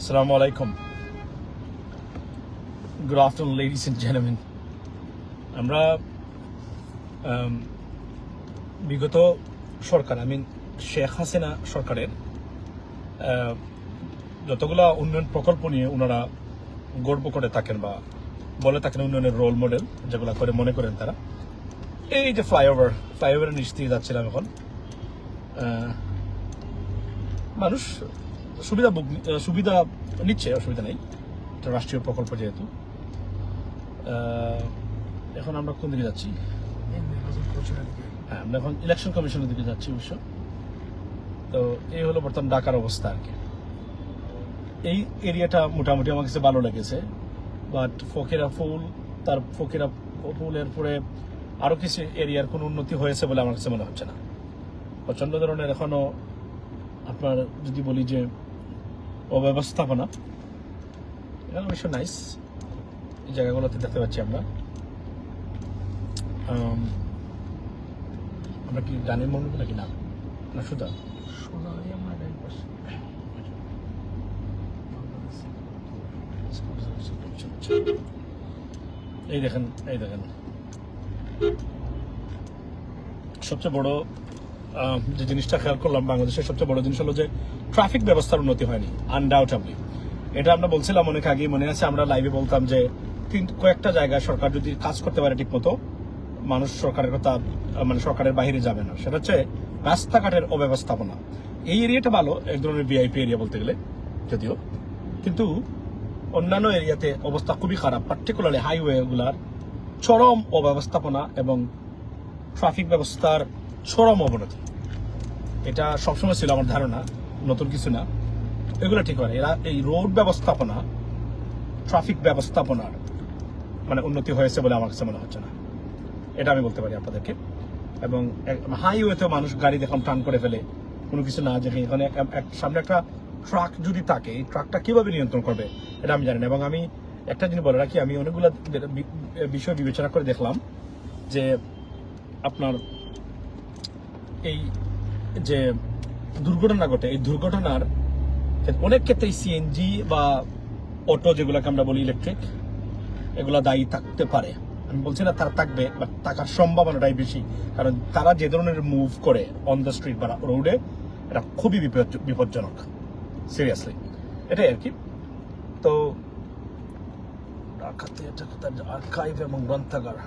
Assalamu alaikum. Good afternoon, ladies and gentlemen. আমরা um, বিগত সরকার আই মিন শেখ হাসিনা সরকারের আহ, যতগুলা উন্নয়ন প্রকল্প নিয়ে ওনারা গর্ব করে থাকেন বা বলে থাকেন উন্নয়নের রোল মডেল যেগুলা করে মনে করেন তারা এই যে ফ্লাইওভার ফ্লাইওভারের নিচ দিয়ে যাচ্ছিলাম এখন আহ, মানুষ সুবিধা সুবিধা নিচ্ছে, অসুবিধা নেই। এটা রাষ্ট্রীয় প্রকল্প যেহেতু। এখন আমরা কোন দিকে যাচ্ছি? হ্যাঁ আমরা এখন ইলেকশন কমিশনের দিকে যাচ্ছি অবশ্য। তো এই হলো বর্তমান ঢাকার অবস্থা আর কি। এই এরিয়াটা মোটামুটি আমার কাছে ভালো লেগেছে বাট ফকিরা ফুল, তার ফকিরা ফুলের পরে আরও কিছু এরিয়ার কোনো উন্নতি হয়েছে বলে আমার কাছে মনে হচ্ছে না। প্রচণ্ড ধরনের এখনও আপনার যদি বলি যে অব্যবস্থাপনা এখানে অবশ্য নাইস এই জায়গাগুলোতে দেখতে পাচ্ছি আমরা। আমরা কি গানের মনে নাকি না? না শুধু এই দেখেন এই দেখেন। সবচেয়ে বড় যে জিনিসটা খেয়াল করলাম, বাংলাদেশের সবচেয়ে বড় জিনিস হলো যে ট্রাফিক ব্যবস্থার উন্নতি হয়নি আনডাউটেবলি এটা আমরা বলছিলাম অনেক আগে মনে আছে আমরা লাইভে বলতাম যে তিন, কয়েকটা জায়গায় সরকার যদি কাজ করতে পারে ঠিক মতো মানুষ সরকারের কথা মানে সরকারের বাইরে যাবে না। সেটা হচ্ছে রাস্তাঘাটের অব্যবস্থাপনা। এই এরিয়াটা ভালো, এক ধরনের ভিআইপি এরিয়া বলতে গেলে, যদিও। কিন্তু অন্যান্য এরিয়াতে অবস্থা খুবই খারাপ পার্টিকুলারলি হাইওয়ে গুলার চরম অব্যবস্থাপনা এবং ট্রাফিক ব্যবস্থার চরম অবনতি এটা সবসময় ছিল আমার ধারণা, নতুন কিছু না। এগুলো ঠিক হয় এরা এই রোড ব্যবস্থাপনা ট্রাফিক ব্যবস্থাপনার মানে উন্নতি হয়েছে বলে আমার কাছে মনে হচ্ছে না। এটা আমি বলতে পারি আপনাদেরকে। এবং হাইওয়েতেও মানুষ গাড়ি দেখলাম, টান করে ফেলে, কোনো কিছু না দেখে। এখানে সামনে একটা ট্রাক যদি থাকে, এই ট্রাকটা কীভাবে নিয়ন্ত্রণ করবে, এটা আমি জানি না। এবং আমি একটা জিনিস বলে রাখি, আমি অনেকগুলো বিষয় বিবেচনা করে দেখলাম যে আপনার এই যে দুর্ঘটনা ঘটে, এই দুর্ঘটনার অনেক ক্ষেত্রেই সিএনজি বা অটো যেগুলোকে আমরা বলি ইলেকট্রিক এগুলা দায়ী থাকতে পারে। আমি বলছি না তারা থাকবে বাট থাকার সম্ভাবনাটাই বেশি। কারণ তারা যে ধরনের মুভ করে অন দ্য স্ট্রিট বা রোডে এটা খুবই বিপজ্জনক। সিরিয়াসলি এটাই আর কি। তো আর্কাইভ এবং গ্রন্থাগার,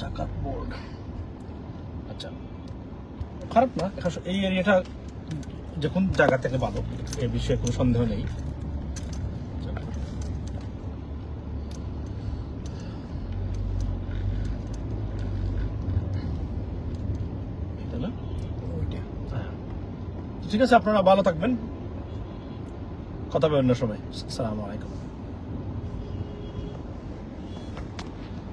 জাকাত বোর্ড। আচ্ছা খারাপ না এই এরিয়াটা যে কোন জায়গা থেকে ভালো এ বিষয়ে কোনো সন্দেহ নেই। ঠিক আছে আপনারা ভালো থাকবেন। কথা হবে অন্য সময় সালাম আলাইকুম।